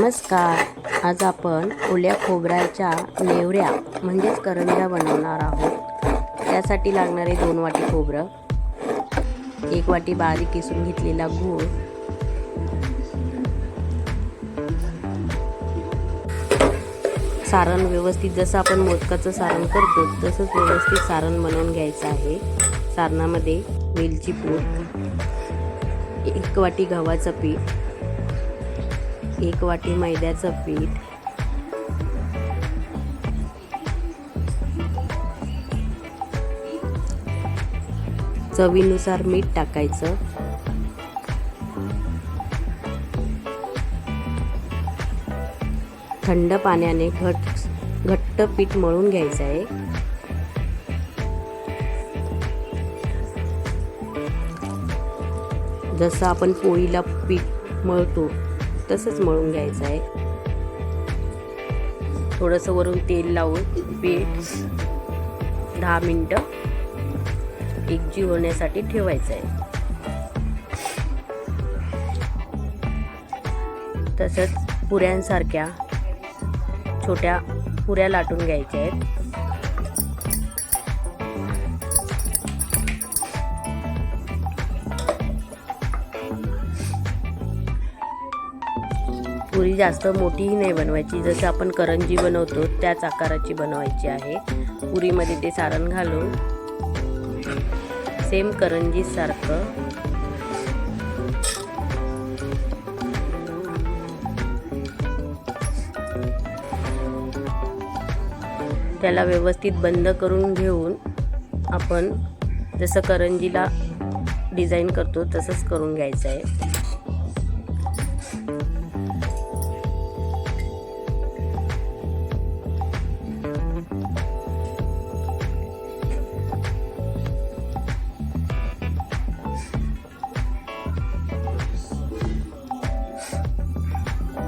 नमस्कार. आज आपण ओल्या खोबऱ्याच्या नेवऱ्या म्हणजेच करंज्या बनवणार आहोत. त्यासाठी लागणारे दोन वाटी खोबरं एक वाटी बारीक किसून घेतलेला गूळ सारण व्यवस्थित जसं आपण मोदकाचं सारण करतो तसंच व्यवस्थित सारण बनवून घ्यायचं आहे. सारणामध्ये वेलची पूड एक वाटी गव्हाचं पीठ एक वाटी मैद्याचं पीठ. चवीनुसार मीठ टाकायचं. थंड पाण्याने घट घट्ट पीठ मळून घ्यायचं आहे. जसं आपण पोळीला पीठ मळतो तसंच मळून घ्यायचं आहे. थोडंसं वरून तेल लावून पीठ दहा मिनटं एकजीव होण्यासाठी ठेवायचं आहे. तसंच पुऱ्यांसारख्या छोट्या पुऱ्या लाटून घ्यायच्या आहेत. पुरी जास्त मोठीही नाही बनवायची. जसं आपण करंजी बनवतो त्याच आकाराची बनवायची आहे. पुरीमध्ये ते सारण घालून सेम करंजी सारखं त्याला व्यवस्थित बंद करून घेऊन आपण जसं करंजीला डिझाईन करतो तसंच करून घ्यायचं आहे.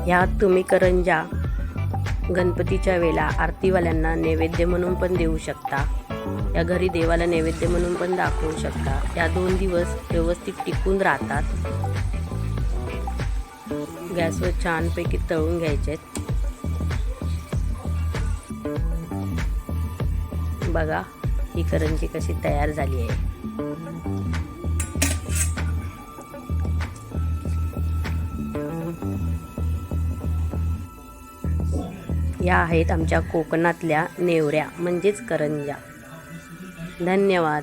ह्यात तुम्ही करंजा गणपतीच्या वेळेला आरतीवाल्यांना नैवेद्य म्हणून पण देऊ शकता. या घरी देवाला नैवेद्य म्हणून पण दाखवू शकता. या दोन दिवस व्यवस्थित टिकून राहतात. गॅसवर छानपैकी तळून घ्यायचे. बघा ही करंजी कशी तयार झाली आहे. या आहेत आमच्या कोकणातल्या नेवऱ्या म्हणजेच करंजा. धन्यवाद.